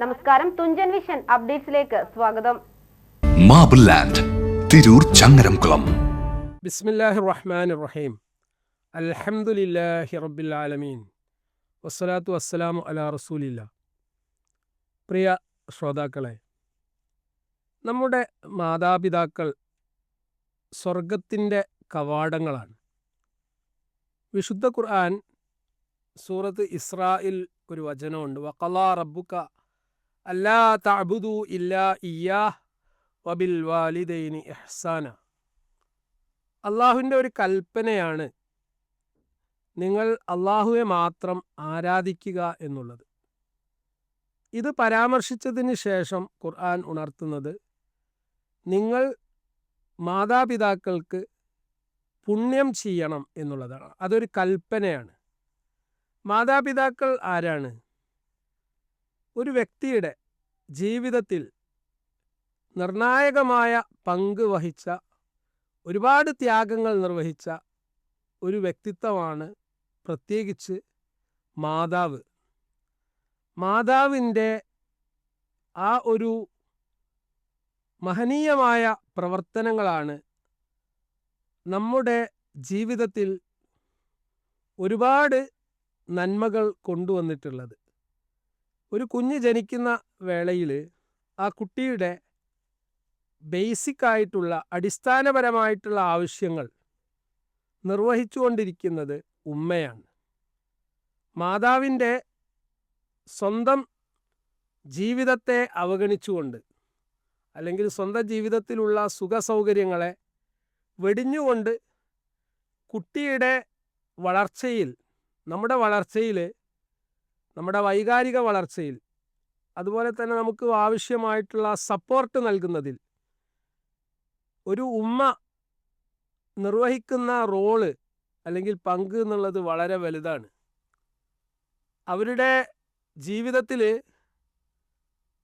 നമസ്കാരം തുഞ്ചൻ വിഷൻ അപ്ഡേറ്റ്സിലേക്ക് സ്വാഗതം. Marble land Tirur Changaramkulam. ബിസ്മില്ലാഹി റഹ്മാൻ റഹീം അൽഹംദുലില്ലാഹി റബ്ബിൽ ആലമീൻ വസ്സലാത്തു വസ്സലാമു അലാ റസൂലില്ല പ്രിയ ശ്രോതാക്കളെ നമ്മുടെ മാതാപിതാക്കൾ സ്വർഗത്തിന്റെ കവാടങ്ങളാണ്. വിശുദ്ധ ഖുർആൻ സൂറത്ത് ഇസ്രായിൽ ഒരു വചനമുണ്ട്. വഖലാ റബ്ബുക അല്ലാ തഅബുദു ഇല്ലാ ഇയ്യാഹ് വബിൽ വാലിദൈനി ഇഹ്സാന. അള്ളാഹുവിന്റെ ഒരു കൽപ്പനയാണ് നിങ്ങൾ അള്ളാഹുവെ മാത്രം ആരാധിക്കുക എന്നുള്ളത്. ഇത് പരാമർശിച്ചതിന് ശേഷം ഖുർആൻ ഉണർത്തുന്നത് നിങ്ങൾ മാതാപിതാക്കൾക്ക് പുണ്യം ചെയ്യണം എന്നുള്ളതാണ്. അതൊരു കൽപ്പനയാണ്. മാതാപിതാക്കൾ ആരാണ്? ഒരു വ്യക്തിയുടെ ജീവിതത്തിൽ നിർണായകമായ പങ്ക് വഹിച്ച ഒരുപാട് ത്യാഗങ്ങൾ നിർവഹിച്ച ഒരു വ്യക്തിത്വമാണ് പ്രത്യേകിച്ച് മാതാവ്. മാതാവിന്റെ ആ ഒരു മഹനീയമായ പ്രവർത്തനങ്ങളാണ് നമ്മുടെ ജീവിതത്തിൽ ഒരുപാട് നന്മകൾ കൊണ്ടുവന്നിട്ടുള്ളത്. ഒരു കുഞ്ഞ് ജനിക്കുന്ന വേളയിൽ ആ കുട്ടിയുടെ ബേസിക് ആയിട്ടുള്ള അടിസ്ഥാനപരമായിട്ടുള്ള ആവശ്യങ്ങൾ നിർവഹിച്ചുകൊണ്ടിരിക്കുന്നത് ഉമ്മയാണ്. മാതാവിന്റെ സ്വന്തം ജീവിതത്തെ അവഗണിച്ചുകൊണ്ട് അല്ലെങ്കിൽ സ്വന്തം ജീവിതത്തിലുള്ള സുഖസൗകര്യങ്ങളെ വെടിഞ്ഞുകൊണ്ട് കുട്ടിയുടെ വളർച്ചയിൽ നമ്മുടെ വളർച്ചയിൽ നമ്മുടെ വൈകാരിക വളർച്ചയിൽ അതുപോലെ തന്നെ നമുക്ക് ആവശ്യമായിട്ടുള്ള സപ്പോർട്ട് നൽകുന്നതിൽ. ഒരു ഉമ്മ നിർവഹിക്കുന്ന റോൾ അല്ലെങ്കിൽ പങ്ക് എന്നുള്ളത് വളരെ വലുതാണ്. അവരുടെ ജീവിതത്തിൽ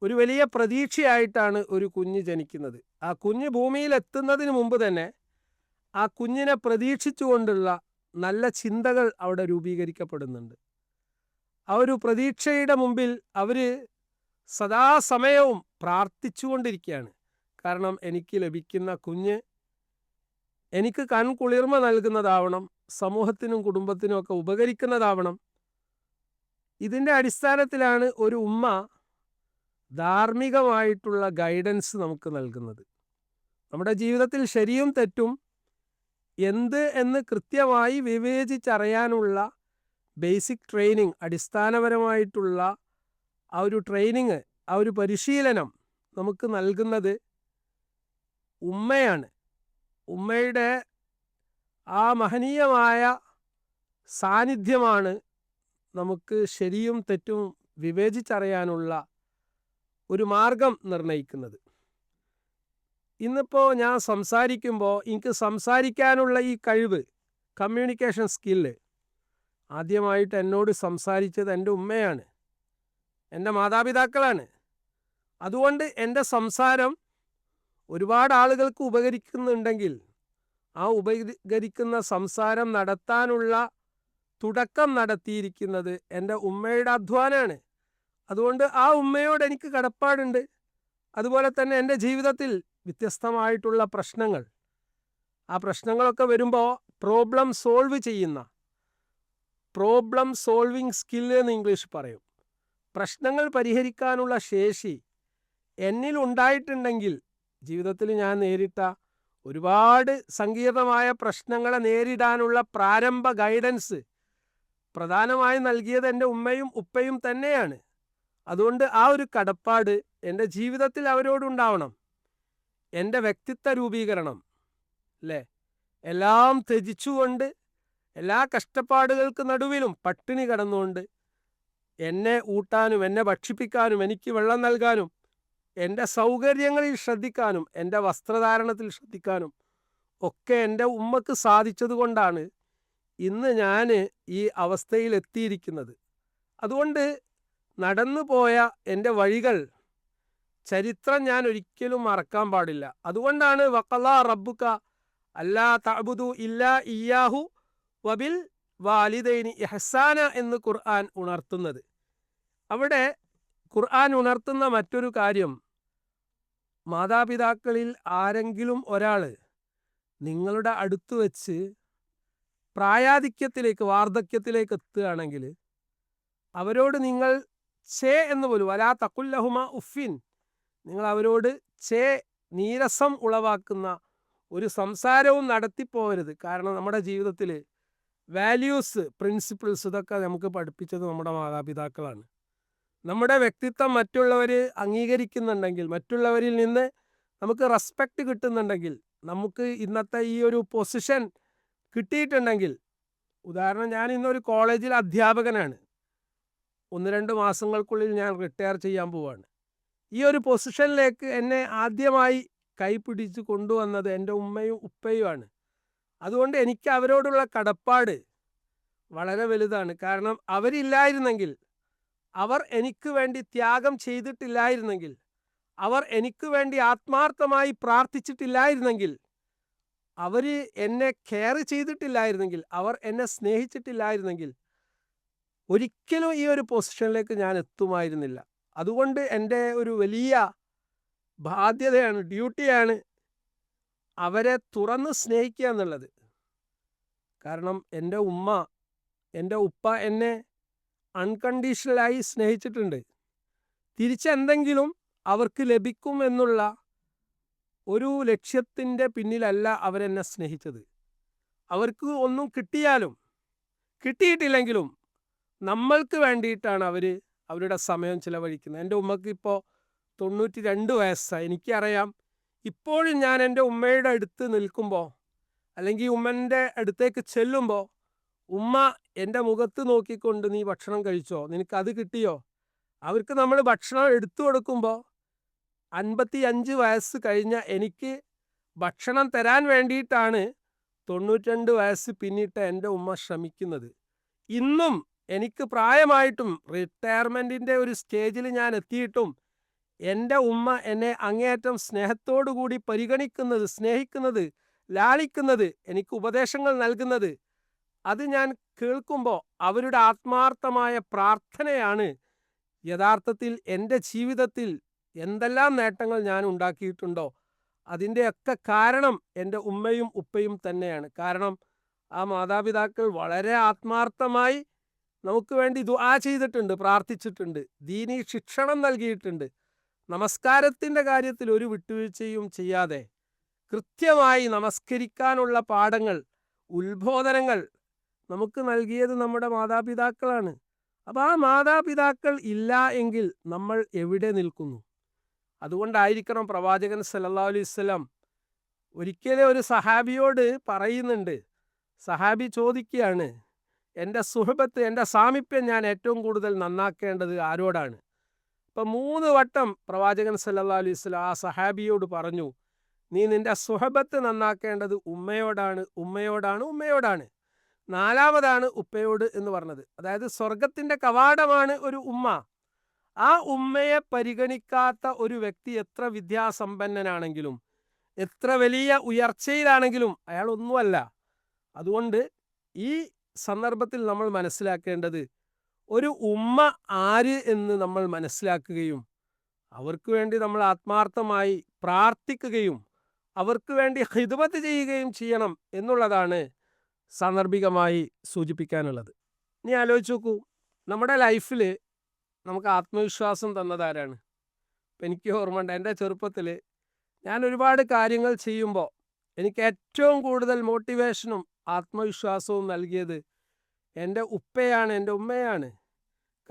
ഒരു വലിയ പ്രതീക്ഷയായിട്ടാണ് ഒരു കുഞ്ഞ് ജനിക്കുന്നത്. ആ കുഞ്ഞ് ഭൂമിയിൽ എത്തുന്നതിന് മുമ്പ് തന്നെ ആ കുഞ്ഞിനെ പ്രതീക്ഷിച്ചുകൊണ്ടുള്ള നല്ല ചിന്തകൾ അവിടെ രൂപീകരിക്കപ്പെടുന്നുണ്ട്. ആ ഒരു പ്രതീക്ഷയുടെ മുമ്പിൽ അവർ സദാസമയവും പ്രാർത്ഥിച്ചുകൊണ്ടിരിക്കുകയാണ്. കാരണം എനിക്ക് ലഭിക്കുന്ന കുഞ്ഞ് എനിക്ക് കൺകുളിർമ നൽകുന്നതാവണം സമൂഹത്തിനും കുടുംബത്തിനും ഒക്കെ ഉപകരിക്കുന്നതാവണം. ഇതിന്റെ അടിസ്ഥാനത്തിലാണ് ഒരു ഉമ്മ ധാർമ്മികമായിട്ടുള്ള ഗൈഡൻസ് നമുക്ക് നൽകുന്നത്. നമ്മുടെ ജീവിതത്തിൽ ശരിയും തെറ്റും എന്ത് എന്ന് കൃത്യമായി വിവേചിച്ചറിയാനുള്ള ബേസിക് ട്രെയിനിങ് അടിസ്ഥാനപരമായിട്ടുള്ള ആ ഒരു ട്രെയിനിങ് ആ ഒരു പരിശീലനം നമുക്ക് നൽകുന്നത് ഉമ്മയാണ്. ഉമ്മയുടെ ആ മഹനീയമായ സാന്നിധ്യമാണ് നമുക്ക് ശരിയും തെറ്റും വിവേചിച്ചറിയാനുള്ള ഒരു മാർഗം നിർണയിക്കുന്നത്. ഇന്നിപ്പോൾ ഞാൻ സംസാരിക്കുമ്പോൾ എനിക്ക് സംസാരിക്കാനുള്ള ഈ കഴിവ് കമ്മ്യൂണിക്കേഷൻ സ്കില്ല് ആദ്യമായിട്ട് എന്നോട് സംസാരിച്ചത് എന്റെ ഉമ്മയാണ്. എന്റെ മാതാപിതാക്കളാണ്. അതുകൊണ്ട് എന്റെ സംസാരം ഒരുപാട് ആളുകൾക്ക് ഉപകരിക്കുന്നുണ്ടെങ്കിൽ ആ ഉപകരിക്കുന്ന സംസാരം നടത്താനുള്ള തുടക്കം നടത്തിയിരിക്കുന്നത് എന്റെ ഉമ്മയുടെ അധ്വാനമാണ് അതുകൊണ്ട് ആ ഉമ്മയോട് എനിക്ക് കടപ്പാടുണ്ട്. അതുപോലെ തന്നെ എന്റെ ജീവിതത്തിൽ വ്യത്യസ്തമായിട്ടുള്ള പ്രശ്നങ്ങൾ. ആ പ്രശ്നങ്ങളൊക്കെ വരുമ്പോൾ പ്രോബ്ലം സോൾവ് ചെയ്യുന്ന പ്രോബ്ലം സോൾവിങ് സ്കില്ല് എന്ന് ഇംഗ്ലീഷ് പറയും. പ്രശ്നങ്ങൾ പരിഹരിക്കാനുള്ള ശേഷി എന്നിൽ ഉണ്ടായിട്ടുണ്ടെങ്കിൽ ജീവിതത്തിൽ ഞാൻ നേരിട്ട ഒരുപാട് സങ്കീർണമായ പ്രശ്നങ്ങളെ നേരിടാനുള്ള പ്രാരംഭ ഗൈഡൻസ് പ്രധാനമായി നൽകിയത് എന്റെ ഉമ്മയും ഉപ്പയും തന്നെയാണ്. അതുകൊണ്ട് ആ ഒരു കടപ്പാട് എന്റെ ജീവിതത്തിൽ അവരോടുണ്ടാവണം എന്റെ വ്യക്തിത്വ രൂപീകരണം അല്ലേ എല്ലാം ത്യജിച്ചുകൊണ്ട് എല്ലാ കഷ്ടപ്പാടുകൾക്ക് നടുവിലും പട്ടിണി കടന്നുകൊണ്ട് എന്നെ ഊട്ടാനും എന്നെ ഭക്ഷിപ്പിക്കാനും എനിക്ക് വെള്ളം നൽകാനും എന്റെ സൗകര്യങ്ങളിൽ ശ്രദ്ധിക്കാനും എന്റെ വസ്ത്രധാരണത്തിൽ ശ്രദ്ധിക്കാനും ഒക്കെ എന്റെ ഉമ്മക്ക് സാധിച്ചതുകൊണ്ടാണ് ഇന്ന് ഞാൻ ഈ അവസ്ഥയിൽ എത്തിയിരിക്കുന്നത്. അതുകൊണ്ട് നടന്നു പോയ എന്റെ വഴികൾ ചരിത്രം ഞാൻ ഒരിക്കലും മറക്കാൻ പാടില്ല. അതുകൊണ്ടാണ് വക്കല റബ്ബുക്ക അല്ലാ തഅബുദു ഇല്ലാ ഇയാഹു വബിൽ വാലിദൈനി ഇഹ്സാന എന്ന് ഖുർആൻ ഉണർത്തുന്നത്. അവിടെ ഖുർആൻ ഉണർത്തുന്ന മറ്റൊരു കാര്യം മാതാപിതാക്കളിൽ ആരെങ്കിലും ഒരാൾ നിങ്ങളുടെ അടുത്ത് വച്ച് പ്രായാധിക്യത്തിലേക്ക് വാർദ്ധക്യത്തിലേക്ക് എത്തുകയാണെങ്കിൽ അവരോട് നിങ്ങൾ ചേ എന്ന് പോലും വലാ തക്കുല്ലഹുമ ഉഫിൻ നിങ്ങൾ അവരോട് ചേ നീരസം ഉളവാക്കുന്ന ഒരു സംസാരവും നടത്തിപ്പോകരുത് കാരണം നമ്മുടെ ജീവിതത്തിൽ വാല്യൂസ് പ്രിൻസിപ്പിൾസ് ഇതൊക്കെ നമുക്ക് പഠിപ്പിച്ചത് നമ്മുടെ മാതാപിതാക്കളാണ്. നമ്മുടെ വ്യക്തിത്വം മറ്റുള്ളവർ അംഗീകരിക്കുന്നുണ്ടെങ്കിൽ മറ്റുള്ളവരിൽ നിന്ന് നമുക്ക് റെസ്പെക്റ്റ് കിട്ടുന്നുണ്ടെങ്കിൽ നമുക്ക് ഇന്നത്തെ ഈ ഒരു പൊസിഷൻ കിട്ടിയിട്ടുണ്ടെങ്കിൽ ഉദാഹരണം ഞാൻ ഇന്നൊരു കോളേജിൽ അധ്യാപകനാണ്. ഒന്ന് രണ്ട് മാസങ്ങൾക്കുള്ളിൽ ഞാൻ റിട്ടയർ ചെയ്യാൻ പോവാണ്. ഈ ഒരു പൊസിഷനിലേക്ക് എന്നെ ആദ്യമായി കൈപിടിച്ച് കൊണ്ടുവന്നത് എന്റെ ഉമ്മയും ഉപ്പയുമാണ്. അതുകൊണ്ട് എനിക്ക് അവരോടുള്ള കടപ്പാട് വളരെ വലുതാണ്. കാരണം അവരില്ലായിരുന്നെങ്കിൽ അവർ എനിക്ക് വേണ്ടി ത്യാഗം ചെയ്തിട്ടില്ലായിരുന്നെങ്കിൽ അവർ എനിക്ക് വേണ്ടി ആത്മാർത്ഥമായി പ്രാർത്ഥിച്ചിട്ടില്ലായിരുന്നെങ്കിൽ അവർ എന്നെ കെയർ ചെയ്തിട്ടില്ലായിരുന്നെങ്കിൽ അവർ എന്നെ സ്നേഹിച്ചിട്ടില്ലായിരുന്നെങ്കിൽ ഒരിക്കലും ഈ ഒരു പൊസിഷനിലേക്ക് ഞാൻ എത്തുമായിരുന്നില്ല. അതുകൊണ്ട് എന്റെ ഒരു വലിയ ബാധ്യതയാണ് ഡ്യൂട്ടിയാണ് അവരെ തുറന്ന് സ്നേഹിക്കുക എന്നുള്ളത്. കാരണം എന്റെ ഉമ്മ എന്റെ ഉപ്പ എന്നെ അൺകണ്ടീഷണലായി സ്നേഹിച്ചിട്ടുണ്ട്. തിരിച്ചെന്തെങ്കിലും അവർക്ക് ലഭിക്കും എന്നുള്ള ഒരു ലക്ഷ്യത്തിന്റെ പിന്നിലല്ല അവരെന്നെ സ്നേഹിച്ചത്. അവർക്ക് ഒന്നും കിട്ടിയാലും കിട്ടിയിട്ടില്ലെങ്കിലും നമ്മൾക്ക് വേണ്ടിയിട്ടാണ് അവർ അവരുടെ സമയം ചിലവഴിക്കുന്നത്. എന്റെ ഉമ്മക്ക് ഇപ്പോൾ തൊണ്ണൂറ്റി രണ്ട് വയസ്സാണ് എനിക്കറിയാം ഇപ്പോഴും ഞാൻ എന്റെ ഉമ്മയുടെ അടുത്ത് നിൽക്കുമ്പോൾ അല്ലെങ്കിൽ ഉമ്മന്റെ അടുത്തേക്ക് ചെല്ലുമ്പോൾ ഉമ്മ എന്റെ മുഖത്ത് നോക്കിക്കൊണ്ട് നീ ഭക്ഷണം കഴിച്ചോ? നിനക്ക് അത് കിട്ടിയോ? അവർക്ക് നമ്മൾ ഭക്ഷണം എടുത്തു കൊടുക്കുമ്പോൾ അൻപത്തി അഞ്ച് വയസ്സ് കഴിഞ്ഞ എനിക്ക് ഭക്ഷണം തരാൻ വേണ്ടിയിട്ടാണ് തൊണ്ണൂറ്റിരണ്ട് വയസ്സ് പിന്നിട്ട് എന്റെ ഉമ്മ ശ്രമിക്കുന്നത്. ഇന്നും എനിക്ക് പ്രായമായിട്ടും റിട്ടയർമെന്റിന്റെ ഒരു സ്റ്റേജിൽ ഞാൻ എത്തിയിട്ടും എന്റെ ഉമ്മ എന്നെ അങ്ങേയറ്റം സ്നേഹത്തോടു കൂടി പരിഗണിക്കുന്നത് സ്നേഹിക്കുന്നത് ലാളിക്കുന്നത് എനിക്ക് ഉപദേശങ്ങൾ നൽകുന്നത്. അത് ഞാൻ കേൾക്കുമ്പോൾ അവരുടെ ആത്മാർത്ഥമായ പ്രാർത്ഥനയാണ് യഥാർത്ഥത്തിൽ എന്റെ ജീവിതത്തിൽ എന്തെല്ലാം നേട്ടങ്ങൾ ഞാൻ ഉണ്ടാക്കിയിട്ടുണ്ടോ? അതിന്റെയൊക്കെ കാരണം എന്റെ ഉമ്മയും ഉപ്പയും തന്നെയാണ്. കാരണം ആ മാതാപിതാക്കൾ വളരെ ആത്മാർത്ഥമായി നമുക്ക് വേണ്ടി ദുആ ചെയ്തിട്ടുണ്ട് പ്രാർത്ഥിച്ചിട്ടുണ്ട് ദീനി ശിക്ഷണം നൽകിയിട്ടുണ്ട്. നമസ്കാരത്തിന്റെ കാര്യത്തിൽ ഒരു വിട്ടുവീഴ്ചയും ചെയ്യാതെ കൃത്യമായി നമസ്കരിക്കാനുള്ള പാഠങ്ങൾ ഉത്ബോധനങ്ങൾ നമുക്ക് നൽകിയത് നമ്മുടെ മാതാപിതാക്കളാണ്. അപ്പോൾ ആ മാതാപിതാക്കൾ ഇല്ല എങ്കിൽ നമ്മൾ എവിടെ നിൽക്കുന്നു? അതുകൊണ്ടായിരിക്കണം പ്രവാചകൻ സല്ലാ അലൈഹി വസല്ലം ഒരിക്കലും ഒരു സഹാബിയോട് പറയുന്നുണ്ട്. സഹാബി ചോദിക്കുകയാണ് എന്റെ സുഹബത്ത് എന്റെ സാമീപ്യം ഞാൻ ഏറ്റവും കൂടുതൽ നന്നാക്കേണ്ടത് ആരോടാണ്? ഇപ്പം മൂന്ന് വട്ടം പ്രവാചകൻ സല്ലാ അലൈഹി വസല്ലം ആ സഹാബിയോട് പറഞ്ഞു നീ നിന്റെ സുഹബത്ത് നന്നാക്കേണ്ടത് ഉമ്മയോടാണ് ഉമ്മയോടാണ് ഉമ്മയോടാണ്. നാലാമതാണ് ഉപ്പയോട് എന്ന് പറഞ്ഞത്. അതായത് സ്വർഗത്തിന്റെ കവാടമാണ് ഒരു ഉമ്മ. ആ ഉമ്മയെ പരിഗണിക്കാത്ത ഒരു വ്യക്തി എത്ര വിദ്യാസമ്പന്നനാണെങ്കിലും എത്ര വലിയ ഉയർച്ചയിലാണെങ്കിലും അയാൾ ഒന്നുമല്ല. അതുകൊണ്ട് ഈ സന്ദർഭത്തിൽ നമ്മൾ മനസ്സിലാക്കേണ്ടത് ഒരു ഉമ്മ ആര് എന്ന് നമ്മൾ മനസ്സിലാക്കുകയും അവർക്ക് വേണ്ടി നമ്മൾ ആത്മാർത്ഥമായി പ്രാർത്ഥിക്കുകയും അവർക്ക് വേണ്ടി ഹിദ്മത്ത് ചെയ്യുകയും ചെയ്യണം എന്നുള്ളതാണ് സാന്ദർഭികമായി സൂചിപ്പിക്കാനുള്ളത്. നീ ആലോചിച്ച് നോക്കൂ. നമ്മുടെ ലൈഫിൽ നമുക്ക് ആത്മവിശ്വാസം തന്നതാരാണ് ഇപ്പം എനിക്ക് ഓർമ്മയുണ്ട് എന്റെ ചെറുപ്പത്തിൽ ഞാൻ ഒരുപാട് കാര്യങ്ങൾ ചെയ്യുമ്പോൾ എനിക്ക് ഏറ്റവും കൂടുതൽ മോട്ടിവേഷനും ആത്മവിശ്വാസവും നൽകിയത് എന്റെ ഉപ്പയാണ് എന്റെ ഉമ്മയാണ്.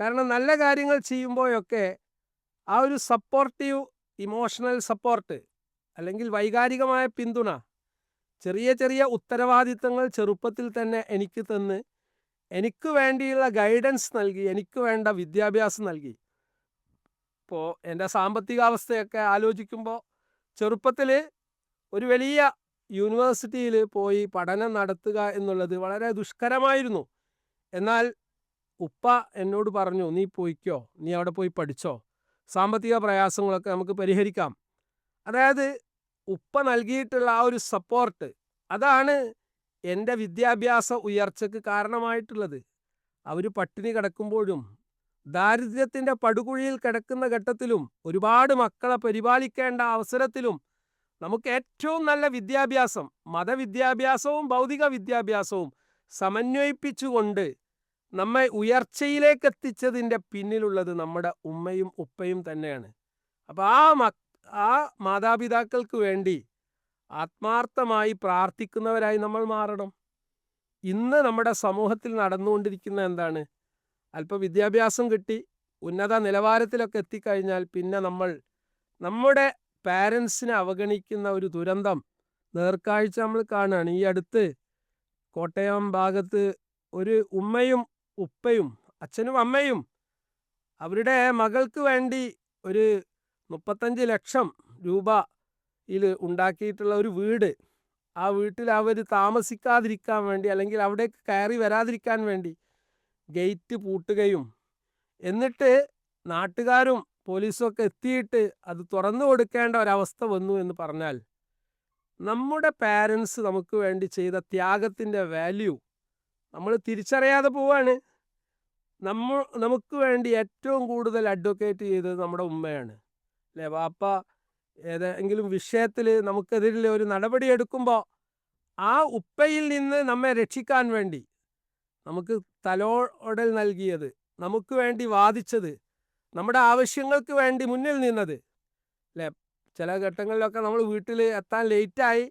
കാരണം നല്ല കാര്യങ്ങൾ ചെയ്യുമ്പോഴൊക്കെ ആ ഒരു സപ്പോർട്ടീവ് ഇമോഷണൽ സപ്പോർട്ട് അല്ലെങ്കിൽ വൈകാരികമായ പിന്തുണ ചെറിയ ചെറിയ ഉത്തരവാദിത്തങ്ങൾ ചെറുപ്പത്തിൽ തന്നെ എനിക്ക് തന്ന് എനിക്ക് വേണ്ടിയുള്ള ഗൈഡൻസ് നൽകി എനിക്ക് വേണ്ട വിദ്യാഭ്യാസം നൽകി. ഇപ്പോൾ എന്റെ സാമ്പത്തികാവസ്ഥയൊക്കെ ആലോചിക്കുമ്പോൾ ചെറുപ്പത്തിൽ ഒരു വലിയ യൂണിവേഴ്സിറ്റിയിൽ പോയി പഠനം നടത്തുക എന്നുള്ളത് വളരെ ദുഷ്കരമായിരുന്നു. എന്നാൽ ഉപ്പ എന്നോട് പറഞ്ഞു നീ പോയിക്കോ നീ അവിടെ പോയി പഠിച്ചോ സാമ്പത്തിക പ്രയാസങ്ങളൊക്കെ നമുക്ക് പരിഹരിക്കാം. അതായത് ഉപ്പ നൽകിയിട്ടുള്ള ആ ഒരു സപ്പോർട്ട് അതാണ് എന്റെ വിദ്യാഭ്യാസ ഉയർച്ചയ്ക്ക് കാരണമായിട്ടുള്ളത്. അവർ പട്ടിണി കിടക്കുമ്പോഴും ദാരിദ്ര്യത്തിന്റെ പടുകുഴിയിൽ കിടക്കുന്ന ഘട്ടത്തിലും ഒരുപാട് മക്കളെ പരിപാലിക്കേണ്ട അവസരത്തിലും നമുക്ക് ഏറ്റവും നല്ല വിദ്യാഭ്യാസം മതവിദ്യാഭ്യാസവും ഭൗതിക വിദ്യാഭ്യാസവും സമന്വയിപ്പിച്ചുകൊണ്ട് നമ്മെ ഉയർച്ചയിലേക്ക് എത്തിച്ചതിന്റെ പിന്നിലുള്ളത് നമ്മുടെ ഉമ്മയും ഉപ്പയും തന്നെയാണ്. അപ്പോൾ ആ ആ മാതാപിതാക്കൾക്ക് വേണ്ടി ആത്മാർത്ഥമായി പ്രാർത്ഥിക്കുന്നവരായി നമ്മൾ മാറണം. ഇന്ന് നമ്മുടെ സമൂഹത്തിൽ നടന്നുകൊണ്ടിരിക്കുന്ന എന്താണ്? അല്പം വിദ്യാഭ്യാസം കിട്ടി ഉന്നത നിലവാരത്തിലൊക്കെ എത്തിക്കഴിഞ്ഞാൽ പിന്നെ നമ്മൾ നമ്മുടെ പാരൻസിനെ അവഗണിക്കുന്ന ഒരു ദുരന്തം നേർക്കാഴ്ച നമ്മൾ കാണുകയാണ്. ഈ അടുത്ത് കോട്ടയം ഭാഗത്ത് ഒരു ഉമ്മയും ഉപ്പയും അച്ഛനും അമ്മയും അവരുടെ മകൾക്ക് വേണ്ടി ഒരു മുപ്പത്തഞ്ച് ലക്ഷം രൂപയിൽ ഉണ്ടാക്കിയിട്ടുള്ള ഒരു വീട്. ആ വീട്ടിൽ അവർ താമസിക്കാതിരിക്കാൻ വേണ്ടി അല്ലെങ്കിൽ അവിടേക്ക് കയറി വരാതിരിക്കാൻ വേണ്ടി ഗേറ്റ് പൂട്ടുകയും എന്നിട്ട് നാട്ടുകാരും പോലീസും ഒക്കെ എത്തിയിട്ട് അത് തുറന്നു കൊടുക്കേണ്ട ഒരവസ്ഥ വന്നു എന്ന് പറഞ്ഞാൽ നമ്മുടെ പാരൻസ് നമുക്ക് വേണ്ടി ചെയ്ത ത്യാഗത്തിന്റെ വാല്യൂ നമ്മൾ തിരിച്ചറിയാതെ പോവാണ്. നമ്മൾ നമുക്ക് വേണ്ടി ഏറ്റവും കൂടുതൽ അഡ്വക്കേറ്റ് ചെയ്തത് നമ്മുടെ ഉമ്മയാണ്. അല്ലേ? വാപ്പ ഏതെങ്കിലും വിഷയത്തിൽ നമുക്കെതിരിൽ ഒരു നടപടി എടുക്കുമ്പോൾ ആ ഉപ്പയിൽ നിന്ന് നമ്മെ രക്ഷിക്കാൻ വേണ്ടി നമുക്ക് തലോടൽ നൽകിയത് നമുക്ക് വേണ്ടി വാദിച്ചത് നമ്മുടെ ആവശ്യങ്ങൾക്ക് വേണ്ടി മുന്നിൽ നിന്നത്. അല്ലേ? ചില ഘട്ടങ്ങളിലൊക്കെ നമ്മൾ വീട്ടിൽ എത്താൻ ലേറ്റായി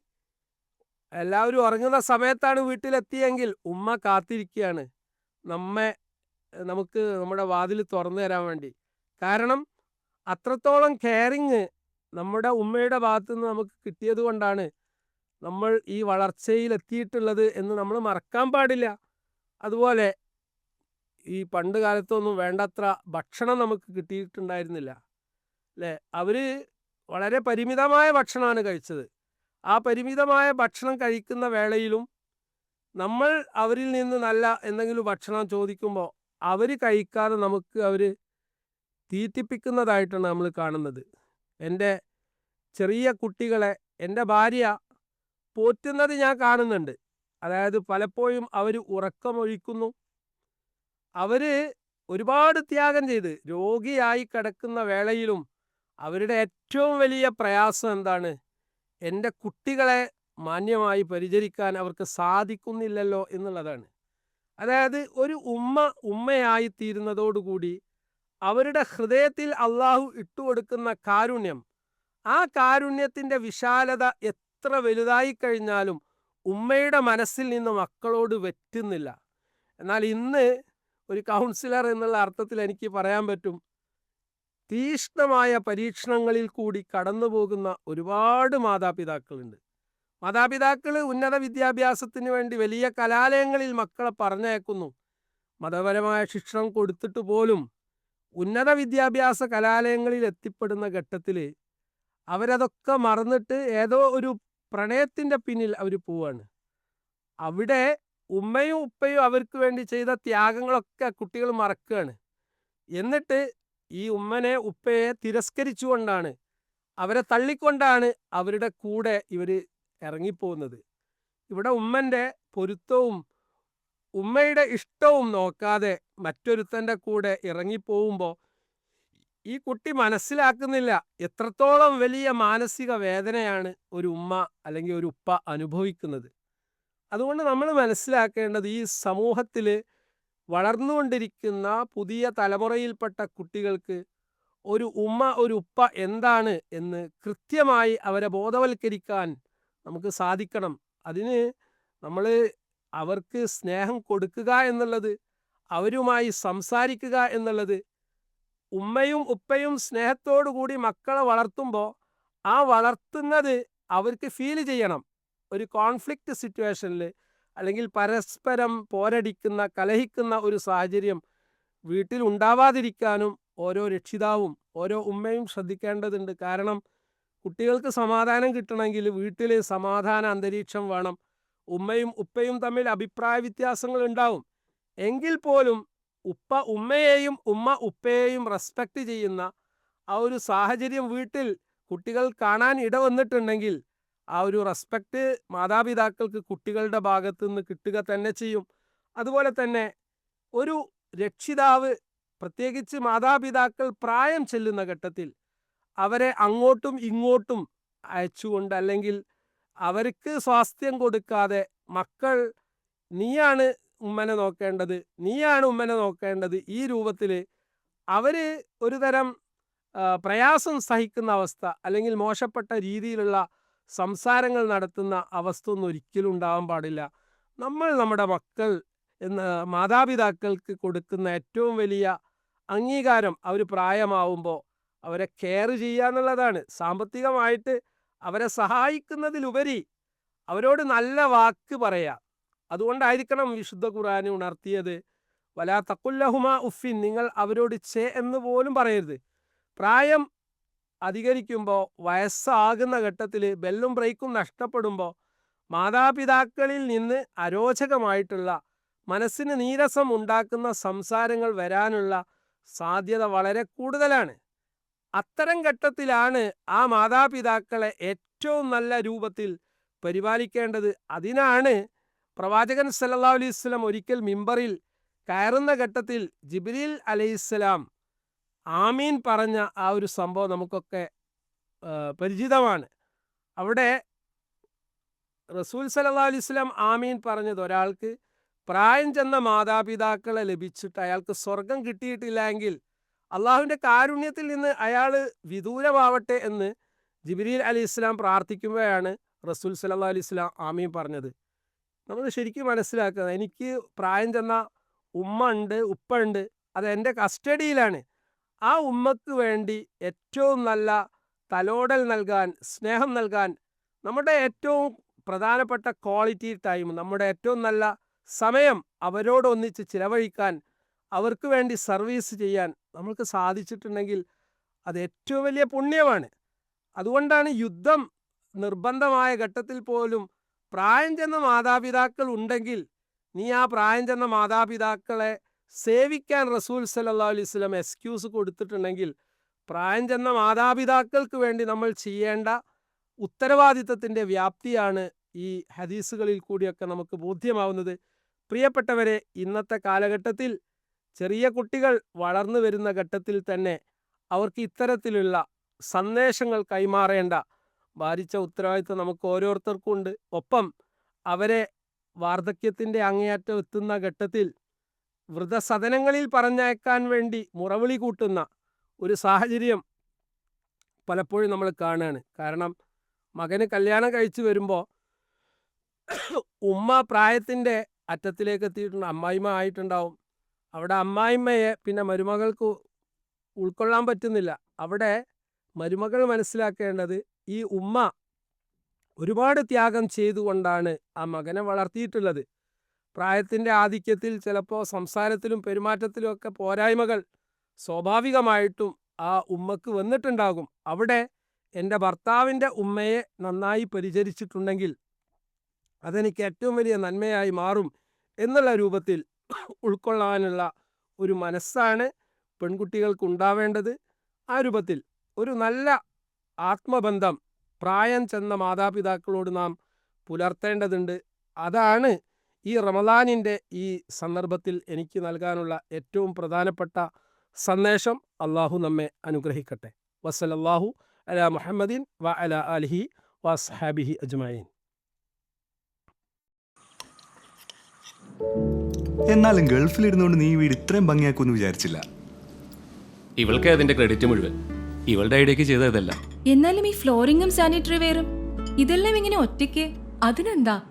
എല്ലാവരും ഉറങ്ങുന്ന സമയത്താണ് വീട്ടിലെത്തിയെങ്കിൽ ഉമ്മ കാത്തിരിക്കുകയാണ് നമ്മെ നമുക്ക് നമ്മുടെ വാതിൽ തുറന്നു തരാൻ വേണ്ടി. കാരണം അത്രത്തോളം കെയറിങ് നമ്മുടെ ഉമ്മയുടെ ഭാഗത്തു നിന്ന് നമുക്ക് കിട്ടിയത് കൊണ്ടാണ് നമ്മൾ ഈ വളർച്ചയിൽ എത്തിയിട്ടുള്ളത് എന്ന് നമ്മൾ മറക്കാൻ പാടില്ല. അതുപോലെ ഈ പണ്ട് കാലത്തൊന്നും വേണ്ടത്ര ഭക്ഷണം നമുക്ക് കിട്ടിയിട്ടുണ്ടായിരുന്നില്ല. അല്ലേ? അവർ വളരെ പരിമിതമായ ഭക്ഷണമാണ് കഴിച്ചത്. ആ പരിമിതമായ ഭക്ഷണം കഴിക്കുന്ന വേളയിലും നമ്മൾ അവരിൽ നിന്ന് നല്ല എന്തെങ്കിലും ഭക്ഷണം ചോദിക്കുമ്പോൾ അവർ കഴിക്കാതെ നമുക്ക് അവർ തീറ്റിപ്പിക്കുന്നതായിട്ടാണ് നമ്മൾ കാണുന്നത്. എന്റെ ചെറിയ കുട്ടികളെ എന്റെ ഭാര്യ പോറ്റുന്നത് ഞാൻ കാണുന്നുണ്ട്. അതായത് പലപ്പോഴും അവർ ഉറക്കമൊഴിക്കുന്നു. അവർ ഒരുപാട് ത്യാഗം ചെയ്ത് രോഗിയായി കിടക്കുന്ന വേളയിലും അവരുടെ ഏറ്റവും വലിയ പ്രയാസം എന്താണ്? എന്റെ കുട്ടികളെ മാന്യമായി പരിചരിക്കാൻ അവർക്ക് സാധിക്കുന്നില്ലല്ലോ എന്നുള്ളതാണ്. അതായത് ഒരു ഉമ്മ ഉമ്മയായി തീരുന്നതോടുകൂടി അവരുടെ ഹൃദയത്തിൽ അള്ളാഹു ഇട്ടുകൊടുക്കുന്ന കാരുണ്യം ആ കാരുണ്യത്തിന്റെ വിശാലത എത്ര വലുതായി കഴിഞ്ഞാലും ഉമ്മയുടെ മനസ്സിൽ നിന്ന് മക്കളോട് വെറ്റുന്നില്ല. എന്നാൽ ഇന്ന് ഒരു കൗൺസിലർ എന്നുള്ള അർത്ഥത്തിൽ എനിക്ക് പറയാൻ പറ്റും തീഷ്ണമായ പരീക്ഷണങ്ങളിൽ കൂടി കടന്നു പോകുന്ന ഒരുപാട് മാതാപിതാക്കളുണ്ട്. മാതാപിതാക്കൾ ഉന്നത വിദ്യാഭ്യാസത്തിന് വേണ്ടി വലിയ കലാലയങ്ങളിൽ മക്കളെ പറഞ്ഞയക്കുന്നു. മതപരമായ ശിക്ഷണം കൊടുത്തിട്ട് പോലും ഉന്നത വിദ്യാഭ്യാസ കലാലയങ്ങളിൽ എത്തിപ്പെടുന്ന ഘട്ടത്തിൽ അവരതൊക്കെ മറന്നിട്ട് ഏതോ ഒരു പ്രണയത്തിന്റെ പിന്നിൽ അവർ പോവാണ്. അവിടെ ഉമ്മയും ഉപ്പയും അവർക്ക് വേണ്ടി ചെയ്ത ത്യാഗങ്ങളൊക്കെ കുട്ടികൾ മറക്കുകയാണ് എന്നിട്ട് ഈ ഉമ്മനെ ഉപ്പയെ തിരസ്കരിച്ചുകൊണ്ടാണ് അവരെ തള്ളിക്കൊണ്ടാണ് അവരുടെ കൂടെ ഇവർ ഇറങ്ങിപ്പോകുന്നത്. ഇവിടെ ഉമ്മന്റെ പൊരുത്തവും ഉമ്മയുടെ ഇഷ്ടവും നോക്കാതെ മറ്റൊരുത്തന്റെ കൂടെ ഇറങ്ങിപ്പോകുമ്പോൾ ഈ കുട്ടി മനസ്സിലാക്കുന്നില്ല എത്രത്തോളം വലിയ മാനസിക വേദനയാണ് ഒരു ഉമ്മ അല്ലെങ്കിൽ ഒരു ഉപ്പ അനുഭവിക്കുന്നത്. അതുകൊണ്ട് നമ്മൾ മനസ്സിലാക്കേണ്ടത് ഈ സമൂഹത്തിൽ വളർന്നുകൊണ്ടിരിക്കുന്ന പുതിയ തലമുറയിൽപ്പെട്ട കുട്ടികൾക്ക് ഒരു ഉമ്മ ഒരു ഉപ്പ എന്താണ് എന്ന് കൃത്യമായി അവരെ ബോധവൽക്കരിക്കാൻ നമുക്ക് സാധിക്കണം. അതിന് നമ്മൾ അവർക്ക് സ്നേഹം കൊടുക്കുക എന്നുള്ളത് അവരുമായി സംസാരിക്കുക എന്നുള്ളത് ഉമ്മയും ഉപ്പയും കൂടി മക്കളെ വളർത്തുമ്പോൾ ആ വളർത്തുന്നത് അവർക്ക് ഫീൽ ചെയ്യണം. ഒരു കോൺഫ്ലിക്റ്റ് സിറ്റുവേഷനിൽ അല്ലെങ്കിൽ പരസ്പരം പോരടിക്കുന്ന കലഹിക്കുന്ന ഒരു സാഹചര്യം വീട്ടിൽ ഉണ്ടാവാതിരിക്കാനും ഓരോ രക്ഷിതാവും ഓരോ ഉമ്മയും ശ്രദ്ധിക്കേണ്ടതുണ്ട്. കാരണം കുട്ടികൾക്ക് സമാധാനം കിട്ടണമെങ്കിൽ വീട്ടിൽ സമാധാന അന്തരീക്ഷം വേണം. ഉമ്മയും ഉപ്പയും തമ്മിൽ അഭിപ്രായ വ്യത്യാസങ്ങൾ ഉണ്ടാവും. എങ്കിൽ പോലും ഉപ്പ ഉമ്മയെയും ഉമ്മ ഉപ്പയെയും റെസ്പെക്റ്റ് ചെയ്യുന്ന ആ ഒരു സാഹചര്യം വീട്ടിൽ കുട്ടികൾ കാണാൻ ഇടവന്നിട്ടുണ്ടെങ്കിൽ ആ ഒരു റെസ്പെക്റ്റ് മാതാപിതാക്കൾക്ക് കുട്ടികളുടെ ഭാഗത്തു നിന്ന് കിട്ടുക തന്നെ ചെയ്യും. അതുപോലെ തന്നെ ഒരു രക്ഷിതാവ് പ്രത്യേകിച്ച് മാതാപിതാക്കൾ പ്രായം ചെല്ലുന്ന ഘട്ടത്തിൽ അവരെ അങ്ങോട്ടും ഇങ്ങോട്ടും അയച്ചുകൊണ്ട് അല്ലെങ്കിൽ അവർക്ക് സ്വാസ്ഥ്യം കൊടുക്കാതെ മക്കൾ നീയാണ് ഉമ്മനെ നോക്കേണ്ടത് നീയാണ് ഉമ്മനെ നോക്കേണ്ടത് ഈ രൂപത്തിൽ അവർ ഒരു തരം പ്രയാസം സഹിക്കുന്ന അവസ്ഥ അല്ലെങ്കിൽ മോശപ്പെട്ട രീതിയിലുള്ള സംസാരങ്ങൾ നടത്തുന്ന അവസ്ഥ ഒന്നും ഒരിക്കലും ഉണ്ടാവാൻ പാടില്ല. നമ്മൾ നമ്മുടെ മക്കൾ എന്ന മാതാപിതാക്കൾക്ക് കൊടുക്കുന്ന ഏറ്റവും വലിയ അംഗീകാരം അവർ പ്രായമാവുമ്പോൾ അവരെ കെയർ ചെയ്യുക എന്നുള്ളതാണ്. സാമ്പത്തികമായിട്ട് അവരെ സഹായിക്കുന്നതിലുപരി അവരോട് നല്ല വാക്ക് പറയുക. അതുകൊണ്ടായിരിക്കണം വിശുദ്ധ ഖുർആൻ ഉണർത്തിയത്. വലാ തക്കുല്ലഹുമ ഉഫിൻ നിങ്ങൾ അവരോട് ചേ എന്ന് പോലും പറയരുത്. പ്രായം അധികരിക്കുമ്പോൾ വയസ്സാകുന്ന ഘട്ടത്തിൽ ബെല്ലും ബ്രേക്കും നഷ്ടപ്പെടുമ്പോൾ മാതാപിതാക്കളിൽ നിന്ന് അരോചകമായിട്ടുള്ള മനസ്സിന് നീരസം ഉണ്ടാക്കുന്ന സംസാരങ്ങൾ വരാനുള്ള സാധ്യത വളരെ കൂടുതലാണ്. അത്തരം ഘട്ടത്തിലാണ് ആ മാതാപിതാക്കളെ ഏറ്റവും നല്ല രൂപത്തിൽ പരിപാലിക്കേണ്ടത്. അതിനാണ് പ്രവാചകൻ സല്ലാ അലൈഹി സ്വലം ഒരിക്കൽ മിമ്പറിൽ കയറുന്ന ഘട്ടത്തിൽ ജിബ്രീൽ അലൈഹിസ്സലാം ആമീൻ പറഞ്ഞ ആ ഒരു സംഭവം നമുക്കൊക്കെ പരിചിതമാണ്. അവിടെ റസൂൽ സലഹ് അലിസ്ലാം ആമീൻ പറഞ്ഞത് ഒരാൾക്ക് പ്രായം ചെന്ന മാതാപിതാക്കളെ ലഭിച്ചിട്ട് അയാൾക്ക് സ്വർഗം കിട്ടിയിട്ടില്ലെങ്കിൽ അള്ളാഹുവിന്റെ കാരുണ്യത്തിൽ നിന്ന് അയാൾ വിദൂരമാവട്ടെ എന്ന് ജിബ്രീൽ അലി ഇസ്ലാം പ്രാർത്ഥിക്കുമ്പോഴാണ് റസൂൽ സലഹ് അലി ഇസ്ലാം ആമീൻ പറഞ്ഞത്. നമ്മൾ ശരിക്കും മനസ്സിലാക്കുന്നത് എനിക്ക് പ്രായം ചെന്ന ഉമ്മ ഉണ്ട് ഉപ്പ ഉണ്ട് അത് എന്റെ കസ്റ്റഡിയിലാണ്. ആ ഉമ്മക്ക് വേണ്ടി ഏറ്റവും നല്ല തലോടൽ നൽകാൻ സ്നേഹം നൽകാൻ നമ്മുടെ ഏറ്റവും പ്രധാനപ്പെട്ട ക്വാളിറ്റി ടൈം നമ്മുടെ ഏറ്റവും നല്ല സമയം അവരോടൊന്നിച്ച് ചിലവഴിക്കാൻ അവർക്ക് വേണ്ടി സർവീസ് ചെയ്യാൻ നമ്മൾക്ക് സാധിച്ചിട്ടുണ്ടെങ്കിൽ അത് ഏറ്റവും വലിയ പുണ്യമാണ്. അതുകൊണ്ടാണ് യുദ്ധം നിർബന്ധമായ ഘട്ടത്തിൽ പോലും പ്രായം ചെന്ന മാതാപിതാക്കൾ ഉണ്ടെങ്കിൽ നീ ആ പ്രായം ചെന്ന മാതാപിതാക്കളെ സേവിക്കാൻ റസൂൽ സല്ലാ അലൈഹി സ്വലം എക്സ്ക്യൂസ് കൊടുത്തിട്ടുണ്ടെങ്കിൽ പ്രായം ചെന്ന മാതാപിതാക്കൾക്ക് വേണ്ടി നമ്മൾ ചെയ്യേണ്ട ഉത്തരവാദിത്തത്തിന്റെ വ്യാപ്തിയാണ് ഈ ഹദീസുകളിൽ കൂടിയൊക്കെ നമുക്ക് ബോധ്യമാവുന്നത്. പ്രിയപ്പെട്ടവരെ ഇന്നത്തെ കാലഘട്ടത്തിൽ ചെറിയ കുട്ടികൾ വളർന്നു വരുന്ന ഘട്ടത്തിൽ തന്നെ അവർക്ക് ഇത്തരത്തിലുള്ള സന്ദേശങ്ങൾ കൈമാറേണ്ട ഭാരിച്ച ഉത്തരവാദിത്വം നമുക്ക് ഓരോരുത്തർക്കും ഉണ്ട്. ഒപ്പം അവരെ വാർദ്ധക്യത്തിന്റെ അങ്ങേയറ്റം എത്തുന്ന ഘട്ടത്തിൽ വൃദ്ധസദനങ്ങളിൽ പറഞ്ഞയക്കാൻ വേണ്ടി മുറവിളി കൂട്ടുന്ന ഒരു സാഹചര്യം പലപ്പോഴും നമ്മൾ കാണുകയാണ് കാരണം മകന് കല്യാണം കഴിച്ചു വരുമ്പോൾ ഉമ്മ പ്രായത്തിന്റെ അറ്റത്തിലേക്ക് എത്തിയിട്ടുണ്ട്. അമ്മായിമ്മ ആയിട്ടുണ്ടാവും. അവിടെ അമ്മായിമ്മയെ പിന്നെ മരുമകൾക്ക് ഉൾക്കൊള്ളാൻ പറ്റുന്നില്ല. അവിടെ മരുമകൾ മനസ്സിലാക്കേണ്ടത് ഈ ഉമ്മ ഒരുപാട് ത്യാഗം ചെയ്തുകൊണ്ടാണ് ആ മകനെ വളർത്തിയിട്ടുള്ളത്. പ്രായത്തിന്റെ ആധിക്യത്തിൽ ചിലപ്പോൾ സംസാരത്തിലും പെരുമാറ്റത്തിലും ഒക്കെ പോരായ്മകൾ സ്വാഭാവികമായിട്ടും ആ ഉമ്മക്ക് വന്നിട്ടുണ്ടാകും. അവിടെ എന്റെ ഭർത്താവിന്റെ ഉമ്മയെ നന്നായി പരിചരിച്ചിട്ടുണ്ടെങ്കിൽ അതെനിക്ക് ഏറ്റവും വലിയ നന്മയായി മാറും എന്നുള്ള രൂപത്തിൽ ഉൾക്കൊള്ളാനുള്ള ഒരു മനസ്സാണ് പെൺകുട്ടികൾക്ക് ഉണ്ടാവേണ്ടത്. ആ രൂപത്തിൽ ഒരു നല്ല ആത്മബന്ധം പ്രായം ചെന്ന മാതാപിതാക്കളോട് നാം പുലർത്തേണ്ടതുണ്ട്. അതാണ് ഈ റമദാനിന്റെ ഈ സന്ദർഭത്തിൽ എനിക്ക് നൽകാനുള്ള ഏറ്റവും പ്രധാനപ്പെട്ട സന്ദേശം അള്ളാഹു നമ്മെ അനുഗ്രഹിക്കട്ടെ. വസലല്ലാഹു അല മുഹമ്മദീൻ വ അല അലിഹി വസ്ഹാബിഹി അജ്മീൻ എന്നാലും ഗൾഫിലിരുന്നുകൊണ്ട് നീ വീട് ഇത്രയും ഭംഗിയാക്കുമെന്ന് വിചാരിച്ചില്ല. ഇവൾക്ക് അതിന്റെ ക്രെഡിറ്റ് മുഴുവൻ. ഇവളുടെ ഐഡിയക്ക് ചെയ്തതല്ല. എന്നാലും ഈ ഫ്ലോറിങ്ങും സാനിറ്ററി വെയറും ഇതെല്ലാം ഇങ്ങനെ ഒറ്റയ്ക്ക്? അതിനെന്താ?